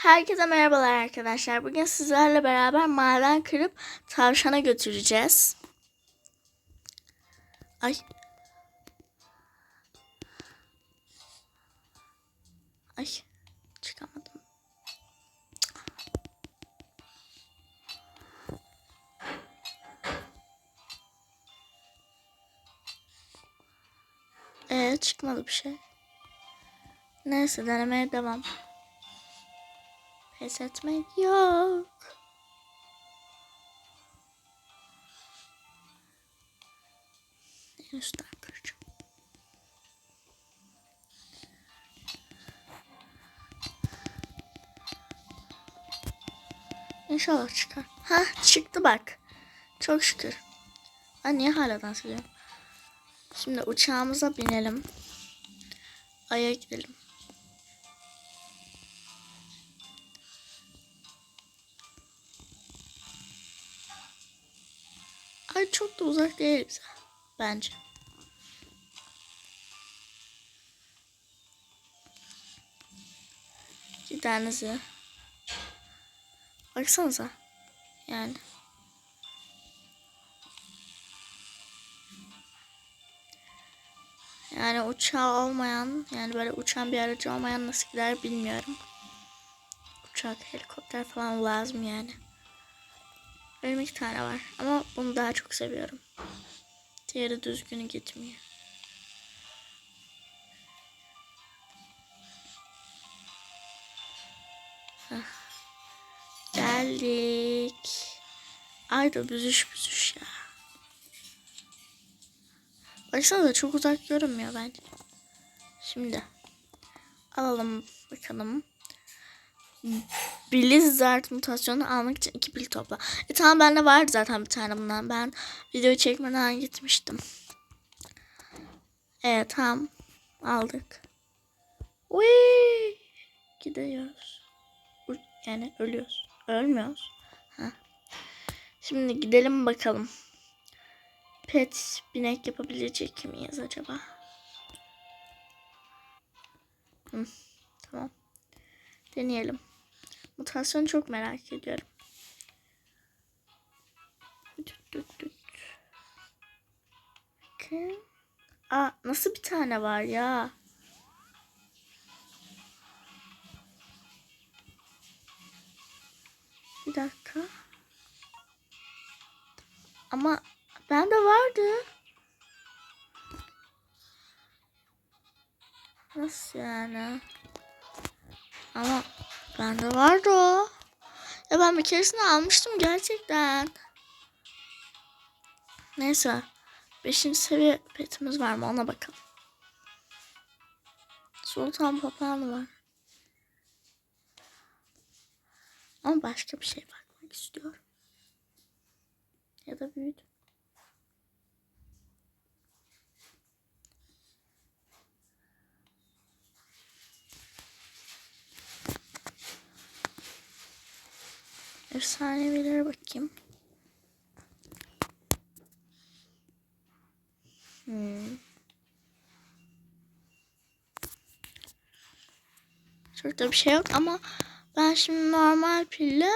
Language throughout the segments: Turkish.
Herkese merhabalar arkadaşlar. Bugün sizlerle beraber maden kırıp tavşana götüreceğiz. Ay. Ay. Çıkamadım. Ee, çıkmadı bir şey. Neyse denemeye devam. Pes etmek yok. En üstten. İnşallah çıkar. Ha çıktı bak. Çok şükür. Ben niye hala dans ediyorum? Şimdi uçağımıza binelim. Ay'a gidelim. Çok da uzak değil. Bence. Gidenizi. Baksanıza. Yani. Yani uçağı olmayan, yani böyle uçan bir aracı olmayan nasıl gider bilmiyorum. Uçak, helikopter falan lazım yani. Benim iki tane var ama bunu daha çok seviyorum. Diğeri düzgün gitmiyor. Hah. Geldik. Ay da büzüş büzüş ya. Baksana da çok uzak görünmüyor bence. Şimdi alalım bakalım. Blizzard mutasyonu almak için iki pil topla. E tamam bende vardı zaten bir tane bundan. Ben video çekmeden gitmiştim. Evet tamam. Aldık. Uy! Gidiyoruz. Yani ölüyoruz. Ölmüyoruz. Ha. Şimdi gidelim bakalım. Pet binek yapabilecek miyiz acaba? Hı, tamam. Deneyelim. Mutasyonu çok merak ediyorum. Bakın. Aa nasıl bir tane var ya? Bir dakika. Ama bende vardı. Nasıl yani? Ama bende vardı o. Ya ben bir keresini almıştım gerçekten. Neyse. Beşinci seviye petimiz var mı ona bakalım. Sultan papağanı var. Ama başka bir şey bakmak istiyorum. Ya da büyüdü. Efsanevilere bakayım. Hmm. Çok da bir şey yok ama ben şimdi normal pille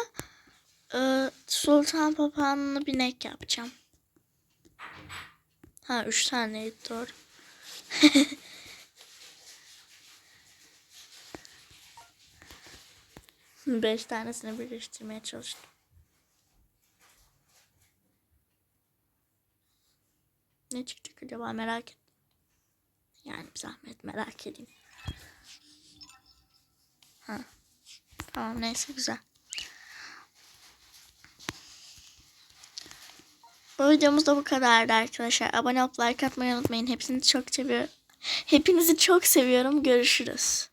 e, Sultan Papağan'ını binek yapacağım. Ha üç taneydi doğru. Beş tanesini birleştirmeye çalıştım. Ne çıkacak acaba merak et. Yani zahmet merak edeyim. Ha. Tamam neyse güzel. Bu videomuz da bu kadardı arkadaşlar. Abone olup like atmayı unutmayın. Hepinizi çok seviyorum. Hepinizi çok seviyorum. Görüşürüz.